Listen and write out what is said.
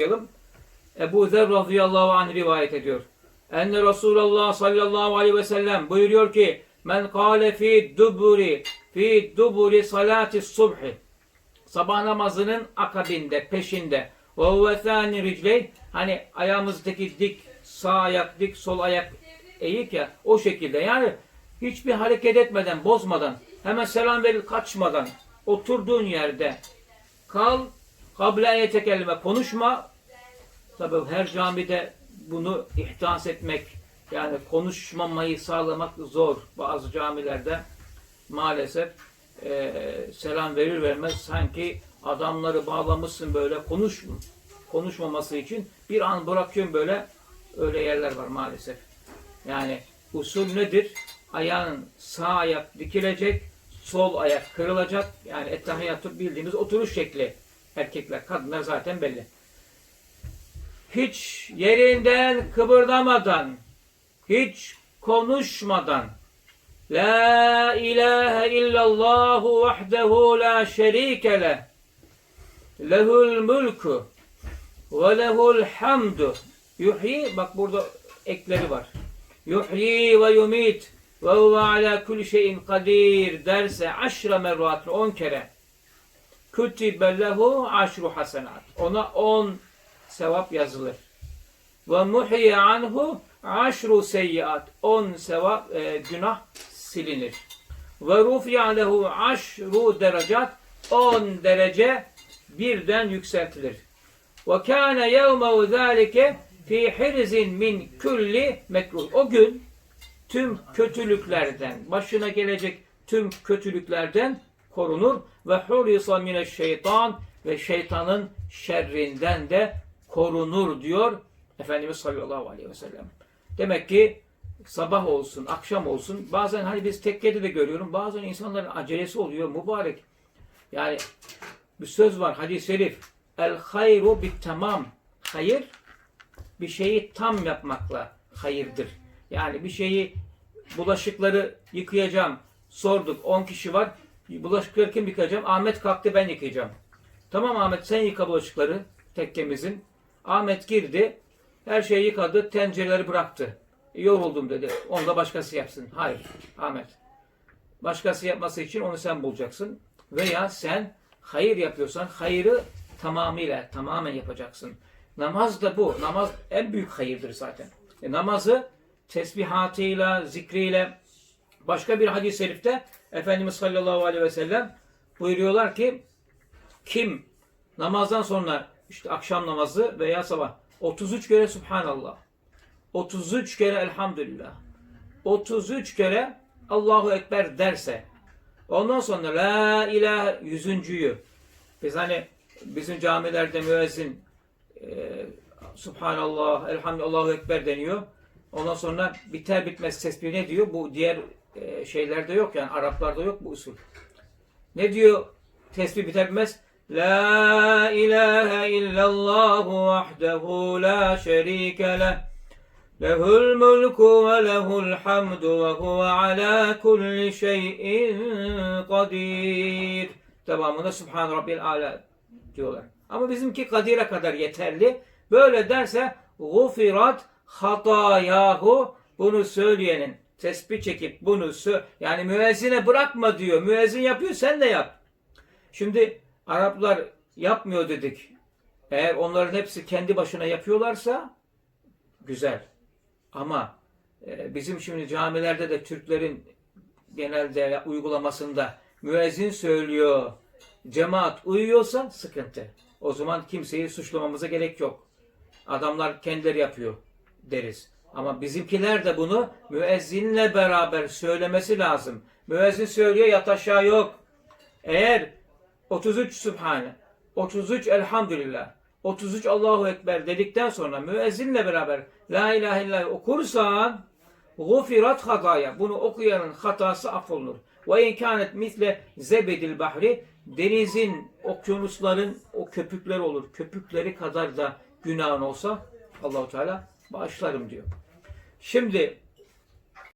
okuyalım. Ebu Zer radıyallahu anh rivayet ediyor. Enne Resulullah sallallahu aleyhi ve sellem buyuruyor ki men kâle fi duburi fi duburi salati subhi sabah namazının akabinde, peşinde ve huve ricley hani ayağımızdaki dik sağ ayak dik, sol ayak eğik ya o şekilde yani hiçbir hareket etmeden, bozmadan hemen selam verip kaçmadan oturduğun yerde kal kable yetekellime konuşma tabi her camide bunu ihdas etmek yani konuşmamayı sağlamak zor bazı camilerde maalesef e, selam verir vermez sanki adamları bağlamışsın böyle konuş konuşmaması için bir an bırakıyorsun böyle öyle yerler var maalesef. Yani usul nedir? Ayağın sağ ayak dikilecek, sol ayak kırılacak. Yani ettehiyatı bildiğimiz oturuş şekli. Erkekler, kadınlar zaten belli. Hiç yerinden kıpırdamadan, hiç konuşmadan La ilahe illallahu vahdehu la şerike leh. Lehul mulku ve lehul hamdu. Yuhyi, bak burada ekleri var. Yuhyi ve yumit ve huve ala kulli şeyin kadir derse aşra merrat on kere. Kutibe lehu aşru hasenat. Ona on sevap yazılır. Ve muhiye anhu aşru seyyiat. On sevap, e, günah silinir. Ve rufiya lehu aşru derecat. On derece birden yükseltilir. Ve kâne yevmehu zâlike fi hirzin min kulli mekruh. O gün tüm kötülüklerden, başına gelecek tüm kötülüklerden korunur ve hurisa mine şeytan ve şeytanın şerrinden de korunur diyor Efendimiz sallallahu aleyhi ve sellem. Demek ki sabah olsun, akşam olsun, bazen hani biz tekkede de görüyorum, bazen insanların acelesi oluyor, mübarek. Yani bir söz var, hadis-i şerif. El hayru bit tamam. Hayır, bir şeyi tam yapmakla hayırdır. Yani bir şeyi, bulaşıkları yıkayacağım, sorduk, 10 kişi var, bulaşıkları kim yıkayacağım? Ahmet kalktı, ben yıkayacağım. Tamam Ahmet, sen yıka bulaşıkları, tekkemizin. Ahmet girdi, her şeyi yıkadı, tencereleri bıraktı. Yoruldum dedi. Onu da başkası yapsın. Hayır Ahmet. Başkası yapması için onu sen bulacaksın. Veya sen hayır yapıyorsan hayırı tamamıyla, tamamen yapacaksın. Namaz da bu. Namaz en büyük hayırdır zaten. E, namazı tesbihatıyla, zikriyle başka bir hadis-i şerifte Efendimiz sallallahu aleyhi ve sellem buyuruyorlar ki kim namazdan sonra işte akşam namazı veya sabah 33 kere Subhanallah 33 kere Elhamdülillah 33 kere Allahu Ekber derse ondan sonra La ilahe yüzüncüyü biz hani bizim camilerde müezzin e, Subhanallah, Elhamdülillah, Allahu Ekber deniyor. Ondan sonra biter bitmez tesbih ne diyor? Bu diğer e, şeylerde yok yani Araplarda yok bu usul. Ne diyor tesbih biter bitmez? İlahe illallah vahdehu la şerike leh. Lehul mulku ve lehul hamdu ve huve ala kulli şeyin kadir. Devamında Subhan Rabbil Ala diyorlar. Ama bizimki kadire kadar yeterli. Böyle derse gufirat hatayahu bunu söyleyenin tespih çekip bunu yani müezzine bırakma diyor. Müezzin yapıyor sen de yap. Şimdi Araplar yapmıyor dedik. Eğer onların hepsi kendi başına yapıyorlarsa güzel. Ama e, bizim şimdi camilerde de Türklerin genelde uygulamasında müezzin söylüyor, cemaat uyuyorsa sıkıntı. O zaman kimseyi suçlamamıza gerek yok. Adamlar kendileri yapıyor deriz. Ama bizimkiler de bunu müezzinle beraber söylemesi lazım. Müezzin söylüyor yat aşağı yok. Eğer 33 Sübhane, 33 Elhamdülillah, 33 Allahu Ekber dedikten sonra müezzinle beraber La ilahe illallah okursan gufirat hataya. Bunu okuyanın hatası affolunur. Ve inkânet misle zebedil bahri denizin, okyanusların o köpükler olur. Köpükleri kadar da günahın olsa Allahu Teala bağışlarım diyor. Şimdi